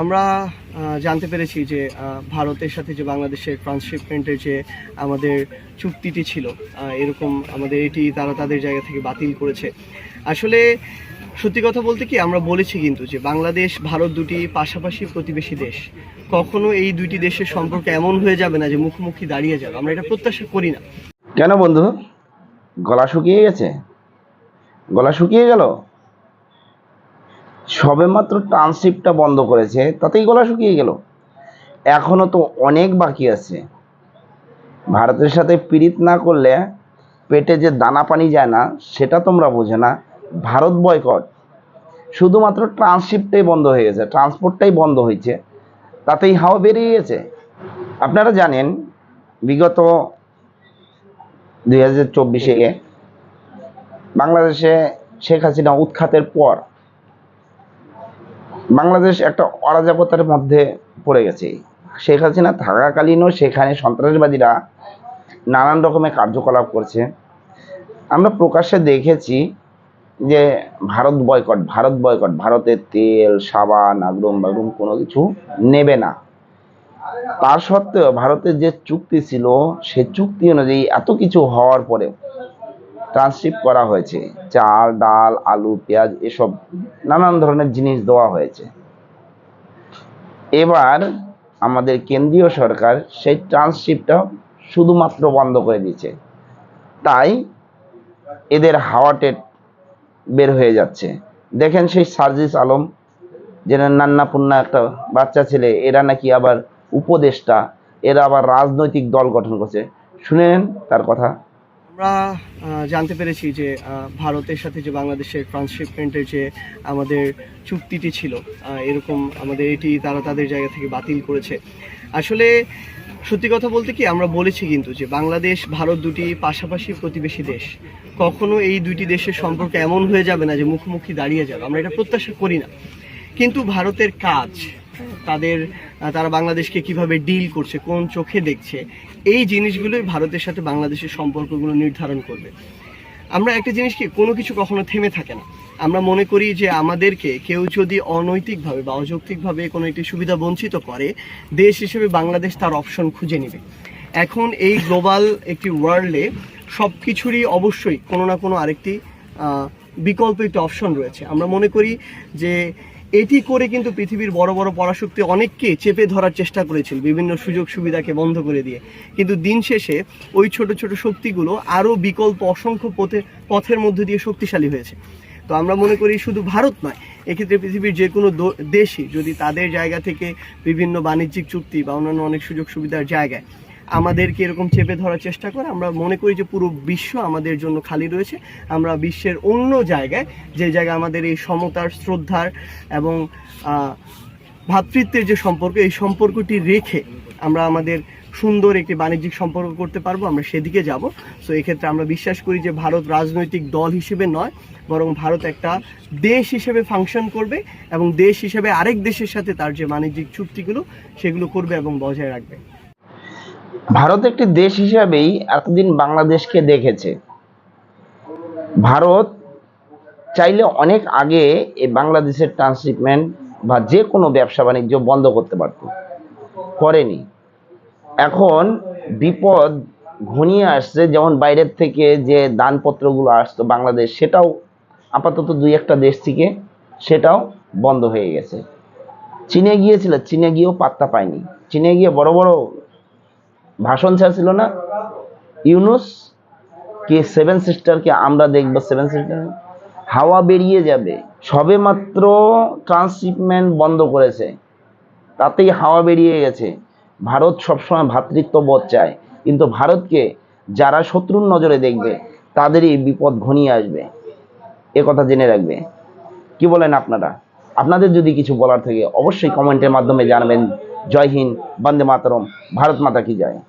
আমরা জানতে পেরেছি যে ভারতের সাথে যে বাংলাদেশের ট্রান্সশিপমেন্টের যে আমাদের চুক্তিটি ছিল এরকম আমাদের এটি তারা তাদের জায়গা থেকে বাতিল করেছে। আসলে সত্যি কথা বলতে কি, আমরা বলেছি কিন্তু যে বাংলাদেশ, ভারত দুটি পাশাপাশি প্রতিবেশী দেশ। কখনো এই দুইটি দেশের সম্পর্ক এমন হয়ে যাবে না যে মুখোমুখি দাঁড়িয়ে যাবে। আমরা এটা প্রত্যাশা করি না। কেন বন্ধু? গলা শুকিয়ে গেছে? গলা শুকিয়ে গেল? সবেমাত্র ট্রান্সশিপটা বন্ধ করেছে, তাতেই গলা শুকিয়ে গেল। এখনও তো অনেক বাকি আছে। ভারতের সাথে পীড়িত না করলে পেটে যে দানা পানি যায় না, সেটা তোমরা বোঝে না। ভারত বয়কট শুধুমাত্র ট্রান্সশিপটাই বন্ধ হয়ে গেছে ট্রান্সপোর্টটাই বন্ধ হয়েছে। তাতেই হাওয়া বেরিয়ে গেছে। আপনারা জানেন, বিগত দুই হাজার চব্বিশে বাংলাদেশে শেখ হাসিনা উৎখাতের পর বাংলাদেশ একটা অরাজকতার মধ্যে পড়ে গেছে। শেখ হাসিনা থাকাকালীনও সেখানে সন্ত্রাসবাদীরা নানান রকমের কার্যকলাপ করছে। আমরা প্রকাশ্যে দেখেছি যে ভারত বয়কট ভারত বয়কট ভারতের তেল, সাবান আগরুম বাগরুম কোনো কিছু নেবে না। তার সত্ত্বেও ভারতের যে চুক্তি ছিল, সে চুক্তি অনুযায়ী এত কিছু হওয়ার পরেও ট্রান্সশিপ করা হয়েছে। চাল, ডাল, আলু, পেঁয়াজ এসব নানান ধরনের জিনিস দেওয়া হয়েছে। এবার আমাদের কেন্দ্রীয় সরকার সেই ট্রান্সশিপটা শুধুমাত্র বন্ধ করে দিয়েছে। তাই এদের হাওয়াটে বের হয়ে যাচ্ছে। দেখেন সেই সার্জিস আলম যে নান্না পুন্না একটা বাচ্চা ছেলে, এরা নাকি আবার উপদেষ্টা, এরা আবার রাজনৈতিক দল গঠন করছে। শুনেন তার কথা। আমরা জানতে পেরেছি যে ভারতের সাথে যে বাংলাদেশের ট্রান্সশিপমেন্টের যে আমাদের চুক্তিটি ছিল এরকম আমাদের এটি তারা তাদের জায়গা থেকে বাতিল করেছে। আসলে সত্যি কথা বলতে কি, আমরা বলেছি কিন্তু যে বাংলাদেশ, ভারত দুটি পাশাপাশি প্রতিবেশী দেশ। কখনো এই দুটি দেশের সম্পর্ক এমন হয়ে যাবে না যে মুখোমুখি দাঁড়িয়ে যাবে। আমরা এটা প্রত্যাশা করি না। কিন্তু ভারতের কাজ তাদের তারা বাংলাদেশকে কীভাবে ডিল করছে, কোন চোখে দেখছে, এই জিনিসগুলোই ভারতের সাথে বাংলাদেশের সম্পর্কগুলো নির্ধারণ করবে। আমরা একটা জিনিস কি কোনো কিছু কখনো থেমে থাকে না। আমরা মনে করি যে আমাদেরকে কেউ যদি অনৈতিকভাবে বা অযৌক্তিকভাবে কোনো একটি সুবিধা বঞ্চিত করে, দেশ হিসেবে বাংলাদেশ তার অপশন খুঁজে নেবে। এখন এই গ্লোবাল একটি ওয়ার্ল্ডে সব কিছুরই অবশ্যই কোনো না কোনো আরেকটি বিকল্প একটি অপশন রয়েছে। আমরা মনে করি যে এটি করে কিন্তু পৃথিবীর বড় বড় পরাশক্তি অনেককে চেপে ধরার চেষ্টা করেছিল, বিভিন্ন সুযোগ সুবিধাকে বন্ধ করে দিয়ে। কিন্তু দিন শেষে ওই ছোট ছোট শক্তিগুলো আরও বিকল্প, অসংখ্য পথে, পথের মধ্যে দিয়ে শক্তিশালী হয়েছে। তো আমরা মনে করি শুধু ভারত নয়, এক্ষেত্রে পৃথিবীর যে কোনো দেশই যদি তাদের জায়গা থেকে বিভিন্ন বাণিজ্যিক চুক্তি বা অন্যান্য অনেক সুযোগ সুবিধার জায়গায় আমাদেরকে এরকম চেপে ধরার চেষ্টা করে। আমরা মনে করি যে পুরো বিশ্ব আমাদের জন্য খালি রয়েছে। আমরা বিশ্বের অন্য জায়গায় যে জায়গায় আমাদের এই সমতার শ্রদ্ধার এবং আহ, ভ্রাতৃত্বের যে সম্পর্ক এই সম্পর্কটি রেখে আমরা আমাদের সুন্দর একটি বাণিজ্যিক সম্পর্ক করতে পারব আমরা সেদিকে যাব। সো এক্ষেত্রে আমরা বিশ্বাস করি যে ভারত রাজনৈতিক দল হিসেবে নয় বরং ভারত একটা দেশ হিসেবে ফাংশন করবে এবং দেশ হিসেবে আরেক দেশের সাথে তার যে বাণিজ্যিক চুক্তিগুলো সেগুলো করবে এবং বজায় রাখবে। ভারত একটি দেশ হিসাবেই এতদিন বাংলাদেশকে দেখেছে। ভারত চাইলে অনেক আগে এই বাংলাদেশের ট্রান্সশিপমেন্ট বা যে কোনো ব্যবসা বাণিজ্য বন্ধ করতে পারত। করেনি। এখন বিপদ ঘনিয়ে আসছে, যেমন বাইরের থেকে যে দানপত্রগুলো আসতো বাংলাদেশ, সেটাও আপাতত দুই একটা দেশ থেকে সেটাও বন্ধ হয়ে গেছে। চীনে গিয়েছিল, চীনে গিয়েও পাত্তা পায়নি। চীনে গিয়ে বড় বড় ভাষণ ছাড়ছিল না। ইউনুস কি সেভেন সিস্টারকে আমরা দেখব সেভেন সিস্টার হাওয়া বেরিয়ে যাবে। সবে মাত্র ট্রান্সশিপমেন্ট বন্ধ করেছে। তাতেই হাওয়া বেরিয়ে গেছে। ভারত সবসময় ভ্রাতৃত্ববোধ চায়। কিন্তু ভারতকে যারা শত্রুর নজরে দেখবে, তাদেরই বিপদ ঘনিয়ে আসবে। এ কথা জেনে রাখবে। কি বলেন আপনারা? আপনাদের যদি কিছু বলার থাকে, অবশ্যই কমেন্টের মাধ্যমে জানাবেন। जय हिंद बंदे मातरम भारत माता की जय।